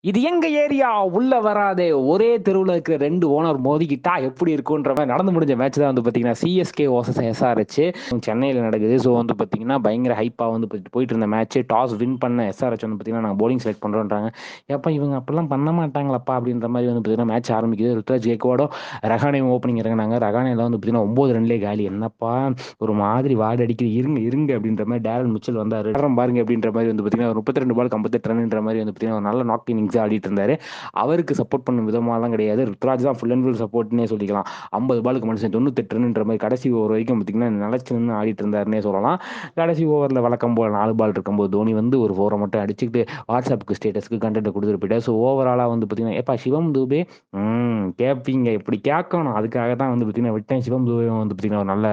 இது எங்க ஏரியா? உள்ள வராதே. ஒரே தெருவுல இருக்கிற ரெண்டு ஓனர் மோதிக்கிட்டா எப்படி இருக்குன்ற மாதிரி நடந்து முடிஞ்ச மேட்ச் தான் வந்து பார்த்தீங்கன்னா சிஎஸ்கே ஓசஸ் எஸ்ஆர்ஹெச் சென்னையில் நடக்குது. ஸோ வந்து பார்த்தீங்கன்னா பயங்கர ஹைப்பாக வந்து போயிட்டு- இருந்த மேட்ச் டாஸ் வின் பண்ண எஸ்ஆர்ஹெச் வந்து பார்த்தீங்கன்னா நாங்கள் போலிங் செலக்ட் பண்ணுறோன்றாங்க எப்போ இவங்க அப்படிலாம் பண்ண மாட்டாங்களப்பா அப்படின்ற மாதிரி வந்து பார்த்தீங்கன்னா மேட்ச் ஆரம்பிக்குது. ருத்ராஜ் கேக்கோட ரகானே ஓப்பனிங் இறங்கினாங்க. ரகானேல வந்து பார்த்தீங்கன்னா ஒம்பது ரன்லேயே காலி. என்னப்பா ஒரு மாதிரி வார்டு அடிக்குது. இருங்க இருங்க அப்படின்ற மாதிரி டேரல் மிச்சல் வந்தார். பாருங்க அப்படின்ற மாதிரி வந்து பார்த்தீங்கன்னா ஒரு முப்பத்தி ரெண்டு பால் ஐம்பத்தெட்டு ரன்ன்ற மாதிரி வந்து பார்த்தீங்கன்னா ஒரு நல்ல நாக் இன்னிங்ஸ் ஆடிட்டு இருந்தாரு. அவருக்கு சப்போர்ட் பண்ண விதமாலாம் கிடையாது. ருத்ராஜ் தான் ஃபுல் அண்ட் ஃபுல் சப்போர்ட்னே சொல்லிக்கலாம். ஐம்பது பாலுக்கு மனுஷன் தொண்ணூத்தெட்டு ரன்ன்ற மாதிரி கடைசி ஓவர் வரைக்கும் பார்த்தீங்கன்னா நிலச்சி நின்று ஆடிட்டு இருந்தாருன்னே சொல்லலாம். கடைசி ஓவரில் வழக்கம் போல் நாலு பால் இருக்கும்போது தோனி வந்து ஒரு ஃபோரை மட்டும் அடிச்சுக்கிட்டு வாட்ஸ்அப்புக்கு ஸ்டேட்டஸ்க்கு கண்டென்ட் கொடுத்துட்டு போயிட்டார். ஸோ ஓவராலாக வந்து பார்த்தீங்கன்னா ஏப்பா சிவம் தூபே? ம் கேட்பீங்க இப்படி கேட்கணும்? அதுக்காக தான் வந்து பார்த்தீங்கன்னா விட்டேன். சிவம் தூபே வந்து பார்த்தீங்கன்னா ஒரு நல்ல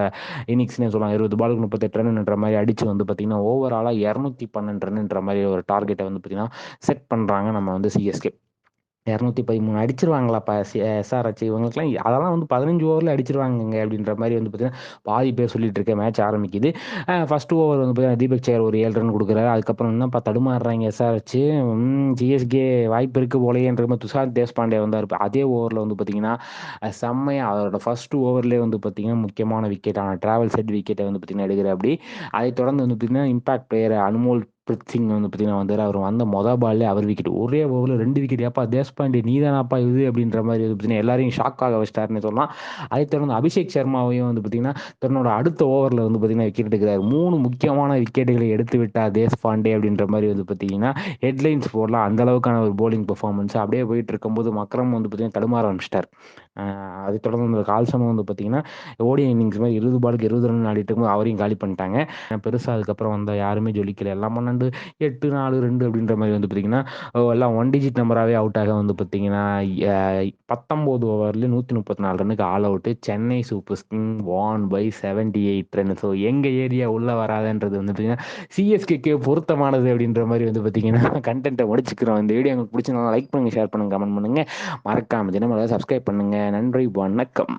இன்னிங்ஸ்னே சொல்லலாம். இருபது பாலுக்கு முப்பத்தெட்டு ரன்ன்ற மாதிரி அடிச்சு வந்து பார்த்தீங்கன்னா ஓவராலாக இரநூத்தி பன்னெண்டு ரன்ன்ற மாதிரி ஒரு டார்கெட்டை வந்து பார்த்தீங்கன்னா செட் பண்ணுறாங்க நம்ம வந்து சிஎஸ்கே இரநூத்தி பதிமூணு அடிச்சிருவாங்களாப்பா எஸ்ஆர்ஹெச் இவங்களுக்குலாம் அதெல்லாம் வந்து பதினஞ்சு ஓவரில் அடிச்சிருவாங்க அப்படின்ற மாதிரி வந்து பார்த்தீங்கன்னா பாதி பேர் சொல்லிட்டு இருக்க மேட்ச் ஆரம்பிக்குது. ஃபர்ஸ்ட் ஓவர் வந்து பார்த்தீங்கன்னா தீபக் சேர் ஒரு ஏழு ரன் கொடுக்குறாரு. அதுக்கப்புறம் என்னப்பா தடுமாறுறாங்க எஸ்ஆர்ஹெச் ஜிஎஸ்கே வாய்ப்பு இருக்குது போலேன்ற மாதிரி துஷார் தேஷ்பாண்டே வந்தார். அதே ஓவரில் வந்து பார்த்தீங்கன்னா செம்மையாக அவரோட ஃபர்ஸ்ட் ஓவர்லேயே வந்து பார்த்தீங்கன்னா முக்கியமான விக்கெட்டான டிராவல் செட் விக்கெட்டை வந்து பார்த்தீங்கன்னா எடுக்கிற அப்படி. அதை தொடர்ந்து வந்து பார்த்தீங்கன்னா impact player Anmolpreet Singh வந்து பார்த்தீங்கன்னா வந்தார் அவர் வந்த மொதல் பால்லே அவர் விக்கெட் ஒரே ஓவரில் ரெண்டு விக்கெட் ஏப்பா தேஷ்பாண்டே நீ தானாப்பா இது அப்படின்ற மாதிரி வந்து பார்த்தீங்கன்னா எல்லாரையும் ஷாக் ஆக வச்சிட்டாருன்னு சொல்லலாம். அதை தொடர்ந்து அபிஷேக் சர்மாவையும் வந்து பார்த்தீங்கன்னா தன்னோட அடுத்த ஓவரில் வந்து பார்த்தீங்கன்னா விக்கெட் எடுக்கிறார். மூணு முக்கியமான விக்கெட்டுகளை எடுத்து விட்டார் தேஷ்பாண்டே அப்படின்ற மாதிரி வந்து பார்த்தீங்கன்னா ஹெட்லைன்ஸ் போடலாம். அந்த அளவுக்கான ஒரு போலிங் பெர்ஃபார்மன்ஸ் அப்படியே போயிட்டு இருக்கும்போது மக்கரம் வந்து பார்த்தீங்கன்னா தடுமாற ஆரம்பிச்சிட்டார். அதை தொடர்ந்து அந்த கால்சனும் வந்து பார்த்தீங்கன்னா ஓடி இன்னிங்ஸ் மாதிரி இருபது பாலுக்கு இருபது ரன் ஆடிட்டு இருக்கும்போது அவரையும் காலி பண்ணிட்டாங்க. பெருசாக அதுக்கப்புறம் வந்த யாருமே ஜொலிக்கல. எல்லாம் பன்னெண்டு எட்டு நாலு ரெண்டு அப்படின்ற மாதிரி வந்து பார்த்தீங்கன்னா ஓ, எல்லாம் ஒன் டிஜிட் நம்பராகவே அவுட் ஆக வந்து பார்த்தீங்கன்னா பத்தொம்போது ஓவரில் நூற்றி முப்பத்தி நாலு ரன்னுக்கு all out Chennai super king won by seventy eight run so எங்கள் ஏரியா உள்ளே வராதுன்றது வந்து பார்த்தீங்கன்னா சிஎஸ்கேக்கு பொருத்தமானது அப்படின்ற மாதிரி வந்து பார்த்தீங்கன்னா கண்டென்ட்டை முடிச்சுக்கிறோம். இந்த வீடியோ உங்களுக்கு பிடிச்சிருந்தாலும் லைக் பண்ணுங்கள் ஷேர் பண்ணுங்கள் கமெண்ட் பண்ணுங்கள் மறக்காமல் தினமலை சப்ஸ்கிரைப் பண்ணுங்கள் நன்றி வணக்கம்.